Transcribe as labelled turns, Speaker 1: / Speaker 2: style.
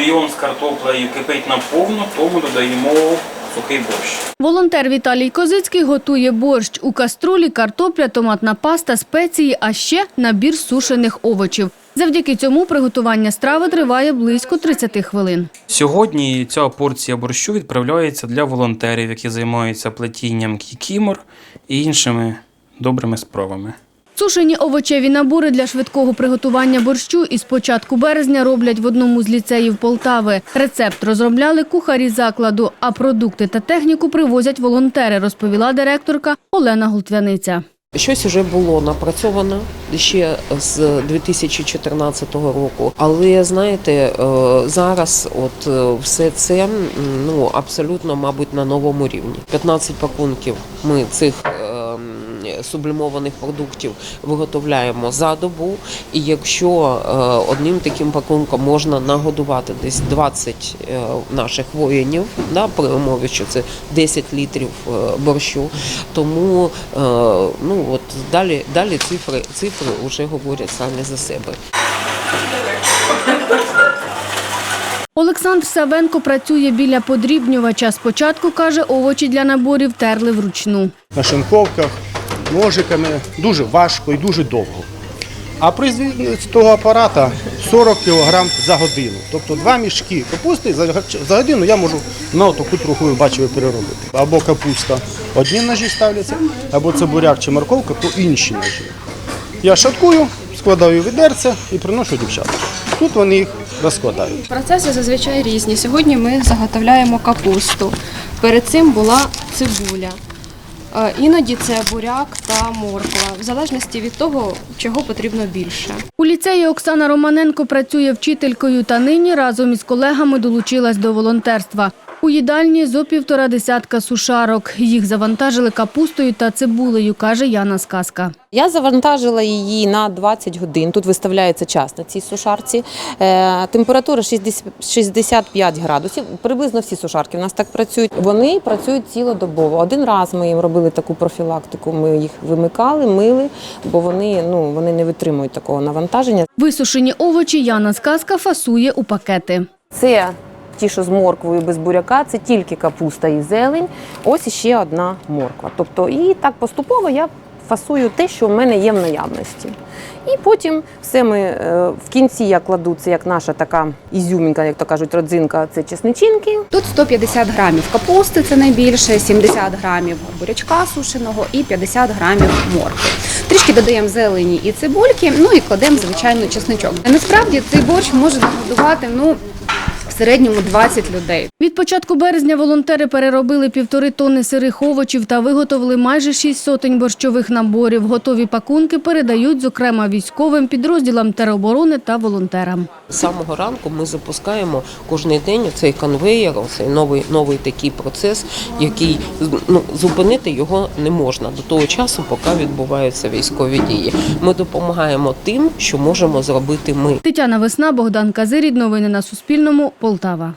Speaker 1: бульйон з картоплею кипить наповну, тому додаємо сухий борщ.
Speaker 2: Волонтер Віталій Козицький готує борщ. У каструлі картопля, томатна паста, спеції, а ще набір сушених овочів. Завдяки цьому приготування страви триває близько 30 хвилин.
Speaker 1: Сьогодні ця порція борщу відправляється для волонтерів, які займаються плетінням кікімор і іншими добрими справами.
Speaker 2: Сушені овочеві набори для швидкого приготування борщу із початку березня роблять в одному з ліцеїв Полтави. Рецепт розробляли кухарі закладу, а продукти та техніку привозять волонтери, розповіла директорка Олена Голтвяниця.
Speaker 3: Щось вже було напрацьовано ще з 2014 року. Але знаєте, е, зараз от е, все це ну абсолютно, мабуть, на новому рівні. 15 пакунків ми цих сублімованих продуктів виготовляємо за добу. І якщо е, одним таким пакунком можна нагодувати десь 20 е, наших воїнів, да, при умові, що це 10 літрів е, борщу, тому ну от далі, далі цифри, цифри вже говорять самі за себе.
Speaker 2: Олександр Савенко працює біля подрібнювача. Спочатку, каже, овочі для наборів терли вручну.
Speaker 4: на шинковках, ножиками. Дуже важко і дуже довго. А при того апарата 40 кг за годину. Тобто два мішки капусти за, годину я можу на таку троху ви бачили переробити. Або капуста одні ножі ставляться, або це буряк чи морковка, то інші ножі. Я шаткую, складаю відерце і приношу дівчатам. Тут вони їх розкладають.
Speaker 5: Процеси зазвичай різні. Сьогодні ми заготовляємо капусту. Перед цим була цибуля. Е, Іноді це буряк та морква, в залежності від того, чого потрібно більше.
Speaker 2: У ліцеї Оксана Романенко працює вчителькою та нині разом із колегами долучилась до волонтерства. У їдальні зо півтора десятка сушарок. Їх завантажили капустою та цибулею, каже Яна Сказка.
Speaker 6: Я завантажила її на 20 годин. Тут виставляється час на цій сушарці. Е, температура 60 65 градусів. Приблизно всі сушарки в нас так працюють. Вони працюють цілодобово. Один раз ми їм робили таку профілактику. Ми їх вимикали, мили, бо вони ну вони не витримують такого навантаження.
Speaker 2: Висушені овочі Яна Сказка фасує у пакети.
Speaker 6: Це ті, що з морквою без буряка, це тільки капуста і зелень. Ось іще одна морква. Тобто, і так поступово я фасую те, що в мене є в наявності. І потім все ми е, в кінці я кладу це як наша така ізюмінка, як то кажуть, родзинка, це чесничинки.
Speaker 5: Тут 150 грамів капусти, це найбільше, 70 грамів бурячка сушеного і 50 грамів моркви. Трішки додаємо зелені і цибульки, ну і кладемо звичайно чесничок. Насправді цей борщ може нагодувати ну середньому 20 людей.
Speaker 2: Від початку березня волонтери переробили півтори тонни сирих овочів та виготовили майже шість сотень борщових наборів. Готові пакунки передають, зокрема, військовим підрозділам тероборони та волонтерам.
Speaker 3: З самого ранку ми запускаємо кожен день цей конвеєр, цей новий новий такий процес, який ну зупинити його не можна до того часу, поки відбуваються військові дії. Ми допомагаємо тим, що можемо зробити ми.
Speaker 2: Тетяна Весна, Богдан Казирід. Новини на Суспільному. Полтава.